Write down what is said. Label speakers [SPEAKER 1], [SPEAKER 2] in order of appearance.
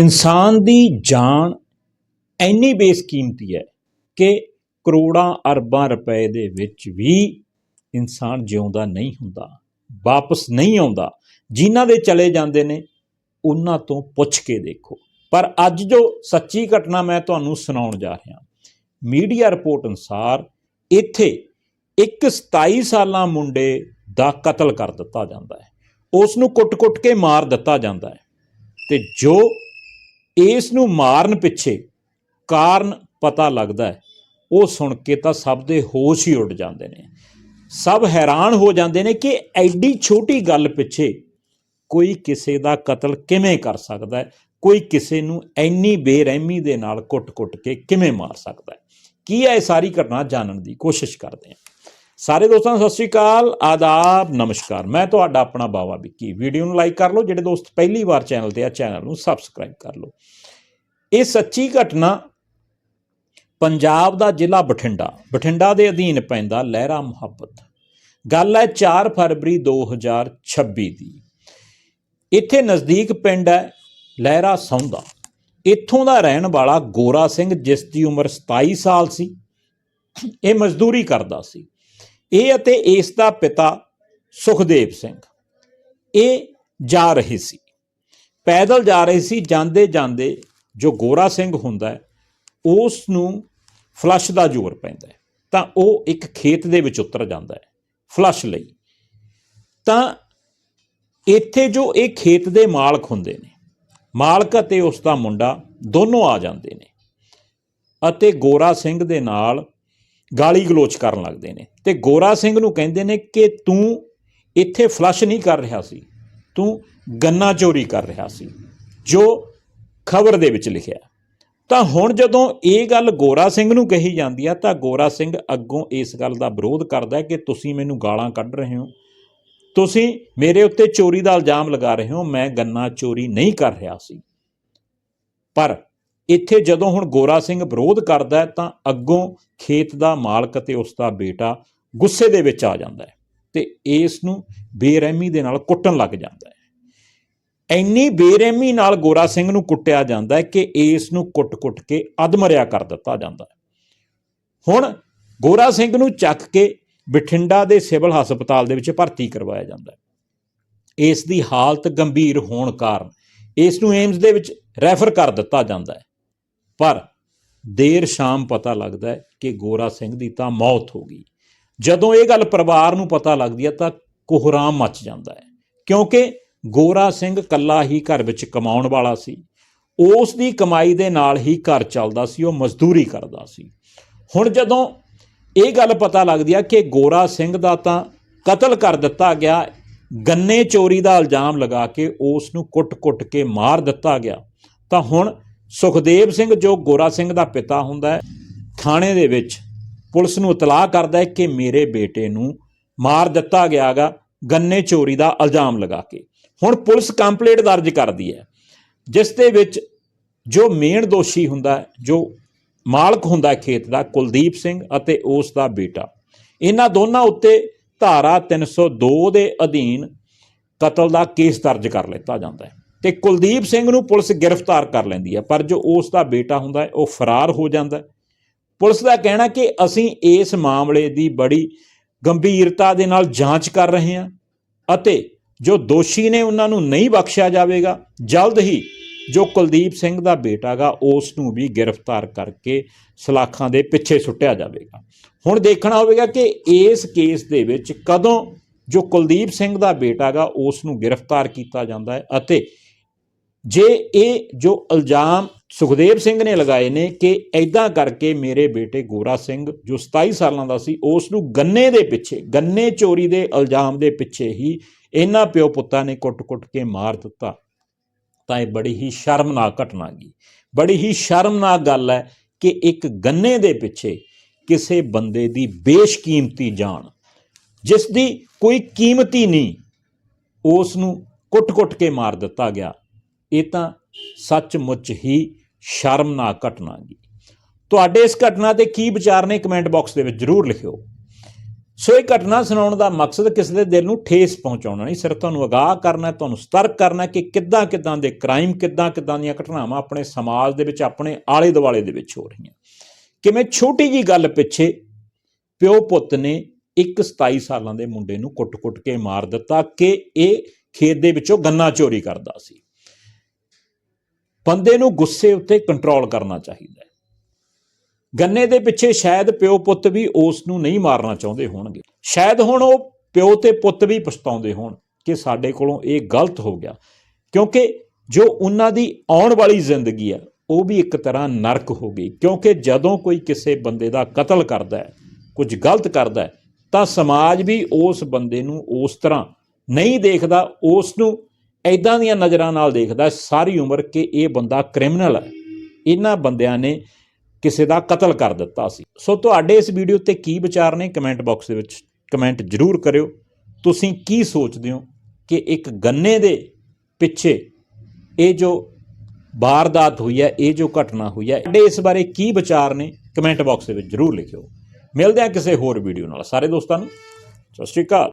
[SPEAKER 1] ਇਨਸਾਨ ਦੀ ਜਾਨ ਇੰਨੀ ਬੇਸਕੀਮਤੀ ਹੈ ਕਿ ਕਰੋੜਾਂ ਅਰਬਾਂ ਰੁਪਏ ਦੇ ਵਿੱਚ ਵੀ ਇਨਸਾਨ ਜਿਉਂਦਾ ਨਹੀਂ ਹੁੰਦਾ, ਵਾਪਸ ਨਹੀਂ ਆਉਂਦਾ। ਜਿਨ੍ਹਾਂ ਦੇ ਚਲੇ ਜਾਂਦੇ ਨੇ, ਉਹਨਾਂ ਤੋਂ ਪੁੱਛ ਕੇ ਦੇਖੋ। ਪਰ ਅੱਜ ਜੋ ਸੱਚੀ ਘਟਨਾ ਮੈਂ ਤੁਹਾਨੂੰ ਸੁਣਾਉਣ ਜਾ ਰਿਹਾ, ਮੀਡੀਆ ਰਿਪੋਰਟ ਅਨੁਸਾਰ ਇੱਥੇ ਇੱਕ 27 ਸਾਲਾਂ ਮੁੰਡੇ ਦਾ ਕਤਲ ਕਰ ਦਿੱਤਾ ਜਾਂਦਾ ਹੈ। ਉਸ ਨੂੰ ਕੁੱਟ-ਕੁੱਟ ਕੇ ਮਾਰ ਦਿੱਤਾ ਜਾਂਦਾ ਹੈ। ਤੇ ਜੋ ਇਸ ਨੂੰ ਮਾਰਨ ਪਿੱਛੇ ਕਾਰਨ ਪਤਾ ਲੱਗਦਾ ਹੈ। ਉਹ ਸੁਣ ਕੇ ਤਾਂ ਸਭ ਦੇ ਹੋਸ਼ ਹੀ ਉੱਡ ਜਾਂਦੇ ਨੇ। ਸਭ ਹੈਰਾਨ ਹੋ ਜਾਂਦੇ ਨੇ ਕਿ ਐਡੀ ਛੋਟੀ ਗੱਲ ਪਿੱਛੇ ਕੋਈ ਕਿਸੇ ਦਾ ਕਤਲ ਕਿਵੇਂ ਕਰ ਸਕਦਾ ਹੈ? ਕੋਈ ਕਿਸੇ ਨੂੰ ਇੰਨੀ ਬੇਰਹਿਮੀ ਦੇ ਨਾਲ ਕੁੱਟ-ਕੁੱਟ ਕੇ ਕਿਵੇਂ ਮਾਰ ਸਕਦਾ ਹੈ? ਕੀ ਹੈ ਇਹ ਸਾਰੀ ਘਟਨਾ ਜਾਣਨ ਦੀ? ਕੋਸ਼ਿਸ਼ ਕਰਦੇ ਹਾਂ। ਸਾਰੇ ਦੋਸਤਾਂ ਨੂੰ ਸਤਿ ਸ਼੍ਰੀ ਅਕਾਲ, ਆਦਾਬ, ਨਮਸਕਾਰ। ਮੈਂ ਤੁਹਾਡਾ ਆਪਣਾ ਬਾਵਾ ਵਿੱਕੀ। ਵੀਡੀਓ ਨੂੰ ਲਾਈਕ ਕਰ ਲਓ, ਜਿਹੜੇ ਦੋਸਤ ਪਹਿਲੀ ਵਾਰ ਚੈਨਲ ਤੇ ਆ, ਚੈਨਲ ਨੂੰ ਸਬਸਕ੍ਰਾਈਬ ਕਰ ਲਓ। ਇਹ ਸੱਚੀ ਘਟਨਾ ਪੰਜਾਬ ਦਾ ਜ਼ਿਲ੍ਹਾ ਬਠਿੰਡਾ। ਬਠਿੰਡਾ ਦੇ ਅਧੀਨ ਪੈਂਦਾ ਲਹਿਰਾ ਮੁਹੱਬਤ। ਗੱਲ ਹੈ 4 ਫਰਵਰੀ 2026 ਦੀ। ਇੱਥੇ ਨਜ਼ਦੀਕ ਪਿੰਡ ਹੈ ਲਹਿਰਾ ਸੌਂਦਾ। ਇੱਥੋਂ ਦਾ ਰਹਿਣ ਵਾਲਾ ਗੋਰਾ ਸਿੰਘ, ਜਿਸ ਦੀ ਉਮਰ 27 ਸਾਲ ਸੀ, ਇਹ ਮਜ਼ਦੂਰੀ ਕਰਦਾ ਸੀ। ਇਹ ਅਤੇ ਇਸ ਦਾ ਪਿਤਾ ਸੁਖਦੇਵ ਸਿੰਘ। ਇਹ ਜਾ ਰਹੇ ਸੀ। ਪੈਦਲ ਜਾ ਰਹੇ ਸੀ, ਜਾਂਦੇ ਜਾਂਦੇ ਜੋ ਗੋਰਾ ਸਿੰਘ ਹੁੰਦਾ ਉਸ ਨੂੰ ਫਲਸ਼ ਦਾ ਜ਼ੋਰ ਪੈਂਦਾ ਤਾਂ ਉਹ ਇੱਕ ਖੇਤ ਦੇ ਵਿੱਚ ਉਤਰ ਜਾਂਦਾ ਹੈ, ਫਲਸ਼ ਲਈ। ਤਾਂ ਇੱਥੇ ਜੋ ਇਹ ਖੇਤ ਦੇ ਮਾਲਕ ਹੁੰਦੇ ਨੇ, ਮਾਲਕ ਅਤੇ ਉਸ ਦਾ ਮੁੰਡਾ ਦੋਨੋਂ ਆ ਜਾਂਦੇ ਨੇ। ਅਤੇ ਗੋਰਾ ਸਿੰਘ ਦੇ ਨਾਲ ਗਾਲੀ ਗਲੋਚ ਕਰਨ ਲੱਗਦੇ ਨੇ। ਤੇ ਗੋਰਾ ਸਿੰਘ ਨੂੰ ਕਹਿੰਦੇ ਨੇ ਕਿ ਤੂੰ ਇੱਥੇ ਫਲਸ਼ ਨਹੀਂ ਕਰ ਰਿਹਾ ਸੀ। ਤੂੰ ਗੰਨਾ ਚੋਰੀ ਕਰ ਰਿਹਾ ਸੀ, ਜੋ ਖਬਰ ਦੇ ਵਿੱਚ ਲਿਖਿਆ ਤਾਂ ਹੁਣ ਜਦੋਂ ਇਹ ਗੱਲ ਗੋਰਾ ਸਿੰਘ ਨੂੰ ਕਹੀ ਜਾਂਦੀ ਆ, ਤਾਂ ਗੋਰਾ ਸਿੰਘ ਅੱਗੋਂ ਇਸ ਗੱਲ ਦਾ ਵਿਰੋਧ ਕਰਦਾ ਕਿ ਤੁਸੀਂ ਮੈਨੂੰ ਗਾਲਾਂ ਕੱਢ ਰਹੇ ਹੋ। ਤੁਸੀਂ ਮੇਰੇ ਉੱਤੇ ਚੋਰੀ ਦਾ ਇਲਜ਼ਾਮ ਲਗਾ ਰਹੇ ਹੋ, ਮੈਂ ਗੰਨਾ ਚੋਰੀ ਨਹੀਂ ਕਰ ਰਿਹਾ ਸੀ। ਪਰ ਇੱਥੇ ਜਦੋਂ ਹੁਣ ਗੋਰਾ ਸਿੰਘ ਵਿਰੋਧ ਕਰਦਾ ਤਾਂ ਅੱਗੋਂ ਖੇਤ ਦਾ ਮਾਲਕ ਅਤੇ ਉਸ ਦਾ ਬੇਟਾ ਗੁੱਸੇ ਦੇ ਵਿੱਚ ਆ ਜਾਂਦਾ ਹੈ ਤੇ ਇਸ ਨੂੰ ਬੇਰਹਿਮੀ ਦੇ ਨਾਲ ਕੁੱਟਣ ਲੱਗ ਜਾਂਦਾ ਹੈ। ਇੰਨੀ ਬੇਰਹਿਮੀ ਨਾਲ ਗੋਰਾ ਸਿੰਘ ਨੂੰ ਕੁੱਟਿਆ ਜਾਂਦਾ ਹੈ ਕਿ ਇਸ ਨੂੰ ਕੁੱਟ-ਕੁੱਟ ਕੇ ਅਧਮਰਿਆ ਕਰ ਦਿੱਤਾ ਜਾਂਦਾ ਹੈ। ਹੁਣ ਗੋਰਾ ਸਿੰਘ ਨੂੰ ਚੱਕ ਕੇ ਬਠਿੰਡਾ ਦੇ ਸਿਵਲ ਹਸਪਤਾਲ ਦੇ ਵਿੱਚ ਭਰਤੀ ਕਰਵਾਇਆ ਜਾਂਦਾ ਹੈ। ਇਸ ਦੀ ਹਾਲਤ ਗੰਭੀਰ ਹੋਣ ਕਾਰਨ ਇਸ ਨੂੰ ਏਮਸ ਦੇ ਵਿੱਚ ਰੈਫਰ ਕਰ ਦਿੱਤਾ ਜਾਂਦਾ ਹੈ। ਪਰ ਦੇਰ ਸ਼ਾਮ ਪਤਾ ਲੱਗਦਾ ਹੈ ਕਿ ਗੋਰਾ ਸਿੰਘ ਦੀ ਤਾਂ ਮੌਤ ਹੋ ਗਈ। ਜਦੋਂ ਇਹ ਗੱਲ ਪਰਿਵਾਰ ਨੂੰ ਪਤਾ ਲੱਗਦੀ ਹੈ ਤਾਂ ਕੋਹਰਾਮ ਮਚ ਜਾਂਦਾ ਹੈ, ਕਿਉਂਕਿ ਗੋਰਾ ਸਿੰਘ ਕੱਲਾ ਹੀ ਘਰ ਵਿੱਚ ਕਮਾਉਣ ਵਾਲਾ ਸੀ। ਉਸ ਦੀ ਕਮਾਈ ਦੇ ਨਾਲ ਹੀ ਘਰ ਚੱਲਦਾ ਸੀ, ਉਹ ਮਜ਼ਦੂਰੀ ਕਰਦਾ ਸੀ। ਹੁਣ ਜਦੋਂ ਇਹ ਗੱਲ ਪਤਾ ਲੱਗਦੀ ਆ ਕਿ ਗੋਰਾ ਸਿੰਘ ਦਾ ਤਾਂ ਕਤਲ ਕਰ ਦਿੱਤਾ ਗਿਆ, ਗੰਨੇ ਚੋਰੀ ਦਾ ਇਲਜ਼ਾਮ ਲਗਾ ਕੇ ਉਸ ਨੂੰ ਕੁੱਟ-ਕੁੱਟ ਕੇ ਮਾਰ ਦਿੱਤਾ ਗਿਆ, ਤਾਂ ਹੁਣ ਸੁਖਦੇਵ ਸਿੰਘ ਜੋ ਗੋਰਾ ਸਿੰਘ ਦਾ ਪਿਤਾ ਹੁੰਦਾ ਹੈ, ਥਾਣੇ ਦੇ ਵਿੱਚ ਪੁਲਿਸ ਨੂੰ ਇਤਲਾਹ ਕਰਦਾ ਹੈ ਕਿ ਮੇਰੇ ਬੇਟੇ ਨੂੰ ਮਾਰ ਦਿੱਤਾ ਗਿਆਗਾ ਗੰਨੇ ਚੋਰੀ ਦਾ ਇਲਜ਼ਾਮ ਲਗਾ ਕੇ। ਹੁਣ ਪੁਲਿਸ ਕੰਪਲੇਂਟ ਦਰਜ ਕਰਦੀ ਹੈ, ਜਿਸ ਦੇ ਵਿੱਚ ਜੋ ਮੇਨ ਦੋਸ਼ੀ ਹੁੰਦਾ ਜੋ ਮਾਲਕ ਹੁੰਦਾ ਖੇਤ ਦਾ, ਕੁਲਦੀਪ ਸਿੰਘ ਅਤੇ ਉਸ ਦਾ ਬੇਟਾ। ਇਹਨਾਂ ਦੋਨਾਂ ਉੱਤੇ ਧਾਰਾ 302 ਦੇ ਅਧੀਨ ਕਤਲ ਦਾ ਕੇਸ ਦਰਜ ਕਰ ਲਿੱਤਾ ਜਾਂਦਾ ਹੈ। ਤੇ ਕੁਲਦੀਪ ਸਿੰਘ ਨੂੰ ਪੁਲਿਸ ਗ੍ਰਿਫਤਾਰ ਕਰ ਲੈਂਦੀ ਹੈ ਪਰ ਜੋ ਉਸ ਦਾ ਬੇਟਾ ਹੁੰਦਾ ਹੈ, ਉਹ ਫਰਾਰ ਹੋ ਜਾਂਦਾ ਹੈ। ਪੁਲਿਸ ਦਾ ਕਹਿਣਾ ਕਿ ਅਸੀਂ ਇਸ ਮਾਮਲੇ ਦੀ ਬੜੀ ਗੰਭੀਰਤਾ ਦੇ ਨਾਲ ਜਾਂਚ ਕਰ ਰਹੇ ਹਾਂ ਅਤੇ ਜੋ ਦੋਸ਼ੀ ਨੇ ਉਹਨਾਂ ਨੂੰ ਨਹੀਂ ਬਖਸ਼ਿਆ ਜਾਵੇਗਾ, ਜਲਦ ਹੀ ਜੋ ਕੁਲਦੀਪ ਸਿੰਘ ਦਾ ਬੇਟਾਗਾ ਉਸ ਨੂੰ ਵੀ ਗ੍ਰਿਫਤਾਰ ਕਰਕੇ ਸਲਾਖਾਂ ਦੇ ਪਿੱਛੇ ਸੁੱਟਿਆ ਜਾਵੇਗਾ। ਹੁਣ ਦੇਖਣਾ ਹੋਵੇਗਾ ਕਿ ਇਸ ਕੇਸ ਦੇ ਵਿੱਚ ਕਦੋਂ ਜੋ ਕੁਲਦੀਪ ਸਿੰਘ ਦਾ ਬੇਟਾਗਾ ਉਸ ਨੂੰ ਗ੍ਰਿਫਤਾਰ ਕੀਤਾ ਜਾਂਦਾ ਹੈ ਅਤੇ ਜੇ ਇਹ ਜੋ ਇਲਜ਼ਾਮ ਸੁਖਦੇਵ ਸਿੰਘ ਨੇ ਲਗਾਏ ਨੇ ਕਿ ਐਦਾਂ ਕਰਕੇ ਮੇਰੇ ਬੇਟੇ ਗੋਰਾ ਸਿੰਘ, ਜੋ 27 ਸਾਲਾਂ ਦਾ ਸੀ, ਉਸ ਨੂੰ ਗੰਨੇ ਦੇ ਪਿੱਛੇ, ਗੰਨੇ ਚੋਰੀ ਦੇ ਇਲਜ਼ਾਮ ਦੇ ਪਿੱਛੇ ਹੀ ਇਹਨਾਂ ਪਿਓ ਪੁੱਤਾਂ ਨੇ ਕੁੱਟ-ਕੁੱਟ ਕੇ ਮਾਰ ਦਿੱਤਾ। ਤਾਂ ਇਹ ਬੜੀ ਹੀ ਸ਼ਰਮਨਾਕ ਘਟਨਾ ਗਈ ਬੜੀ ਹੀ ਸ਼ਰਮਨਾਕ ਗੱਲ ਹੈ ਕਿ ਇੱਕ ਗੰਨੇ ਦੇ ਪਿੱਛੇ ਕਿਸੇ ਬੰਦੇ ਦੀ ਬੇਸ਼ਕੀਮਤੀ ਜਾਨ, ਜਿਸ ਦੀ ਕੋਈ ਕੀਮਤੀ ਨਹੀਂ, ਉਸ ਨੂੰ ਕੁੱਟ-ਕੁੱਟ ਕੇ ਮਾਰ ਦਿੱਤਾ ਗਿਆ। ਇਹ ਤਾਂ ਸੱਚਮੁੱਚ ਹੀ ਸ਼ਰਮਨਾਕ ਘਟਨਾ ਗਈ ਤੁਹਾਡੇ ਇਸ ਘਟਨਾ ਤੇ ਕੀ ਵਿਚਾਰ ਨੇ ਕਮੈਂਟ ਬਾਕਸ ਦੇ ਵਿੱਚ ਜਰੂਰ ਲਿਖਿਓ। ਸੋ ਇਹ ਘਟਨਾ ਸੁਣਾਉਣ ਦਾ ਮਕਸਦ ਕਿਸੇ ਦੇ ਦਿਲ ਨੂੰ ਠੇਸ ਪਹੁੰਚਾਉਣਾ ਨਹੀਂ, ਸਿਰਫ ਤੁਹਾਨੂੰ ਅਗਾਹ ਕਰਨਾ ਤੁਹਾਨੂੰ ਸਤਰਕ ਕਰਨਾ ਕਿ ਕਿੱਦਾਂ ਕਿੱਦਾਂ ਦੇ ਕ੍ਰਾਈਮ ਕਿੱਦਾਂ ਕਿੱਦਾਂ ਦੀਆਂ ਘਟਨਾਵਾਂ ਆਪਣੇ ਸਮਾਜ ਦੇ ਵਿੱਚ, ਆਪਣੇ ਆਲੇ ਦੁਆਲੇ ਦੇ ਵਿੱਚ ਹੋ ਰਹੀਆਂ। ਕਿਵੇਂ ਛੋਟੀ ਜੀ ਗੱਲ ਪਿੱਛੇ ਪਿਓ ਪੁੱਤ ਨੇ ਇੱਕ 27 ਸਾਲਾਂ ਦੇ ਮੁੰਡੇ ਨੂੰ ਕੁੱਟ-ਕੁੱਟ ਕੇ ਮਾਰ ਦਿੱਤਾ ਕਿ ਇਹ ਖੇਤ ਦੇ ਵਿੱਚੋਂ ਗੰਨਾ ਚੋਰੀ ਕਰਦਾ ਸੀ। ਬੰਦੇ ਨੂੰ ਗੁੱਸੇ ਉੱਤੇ ਕੰਟਰੋਲ ਕਰਨਾ ਚਾਹੀਦਾ ਹੈ। ਗੰਨੇ ਦੇ ਪਿੱਛੇ ਸ਼ਾਇਦ ਪਿਓ ਪੁੱਤ ਵੀ ਉਸ ਨੂੰ ਨਹੀਂ ਮਾਰਨਾ ਚਾਹੁੰਦੇ ਹੋਣਗੇ। ਸ਼ਾਇਦ ਹੁਣ ਉਹ ਪਿਓ ਤੇ ਪੁੱਤ ਵੀ ਪਛਤਾਉਂਦੇ ਹੋਣ ਕਿ ਸਾਡੇ ਕੋਲੋਂ ਇਹ ਗਲਤ ਹੋ ਗਿਆ। ਕਿਉਂਕਿ ਜੋ ਉਹਨਾਂ ਦੀ ਆਉਣ ਵਾਲੀ ਜ਼ਿੰਦਗੀ ਹੈ, ਉਹ ਵੀ ਇੱਕ ਤਰ੍ਹਾਂ ਨਰਕ ਹੋ ਗਈ। ਕਿਉਂਕਿ ਜਦੋਂ ਕੋਈ ਕਿਸੇ ਬੰਦੇ ਦਾ ਕਤਲ ਕਰਦਾ ਹੈ, ਕੁਝ ਗਲਤ ਕਰਦਾ ਹੈ, ਤਾਂ ਸਮਾਜ ਵੀ ਉਸ ਬੰਦੇ ਨੂੰ ਉਸ ਤਰ੍ਹਾਂ ਨਹੀਂ ਦੇਖਦਾ, ਉਸ ਨੂੰ ਐਦਾਂ ਦੀਆਂ ਨਜ਼ਰਾਂ ਨਾਲ ਦੇਖਦਾ ਸਾਰੀ ਉਮਰ ਕਿ ਇਹ ਬੰਦਾ ਕ੍ਰਿਮੀਨਲ ਹੈ। ਇਹਨਾਂ ਬੰਦਿਆਂ ਨੇ ਕਿਸੇ ਦਾ ਕਤਲ ਕਰ ਦਿੱਤਾ ਸੀ। ਸੋ ਤੁਹਾਡੇ ਇਸ ਵੀਡੀਓ ਤੇ ਕੀ ਵਿਚਾਰ ਨੇ ਕਮੈਂਟ ਬਾਕਸ ਦੇ ਵਿੱਚ ਕਮੈਂਟ ਜ਼ਰੂਰ ਕਰਿਓ। ਤੁਸੀਂ ਕੀ ਸੋਚਦੇ ਹੋ ਕਿ ਇੱਕ ਗੰਨੇ ਦੇ ਪਿੱਛੇ ਇਹ ਜੋ ਵਾਰਦਾਤ ਹੋਈ ਹੈ, ਇਹ ਜੋ ਘਟਨਾ ਹੋਈ ਹੈ, ਤੁਹਾਡੇ ਇਸ ਬਾਰੇ ਕੀ ਵਿਚਾਰ ਨੇ ਕਮੈਂਟ ਬਾਕਸ ਦੇ ਵਿੱਚ ਜ਼ਰੂਰ ਲਿਖਿਓ। ਮਿਲਦੇ ਹਾਂ ਕਿਸੇ ਹੋਰ ਵੀਡੀਓ ਨਾਲ। ਸਾਰੇ ਦੋਸਤਾਂ ਨੂੰ ਸਤਿ ਸ਼੍ਰੀ ਅਕਾਲ।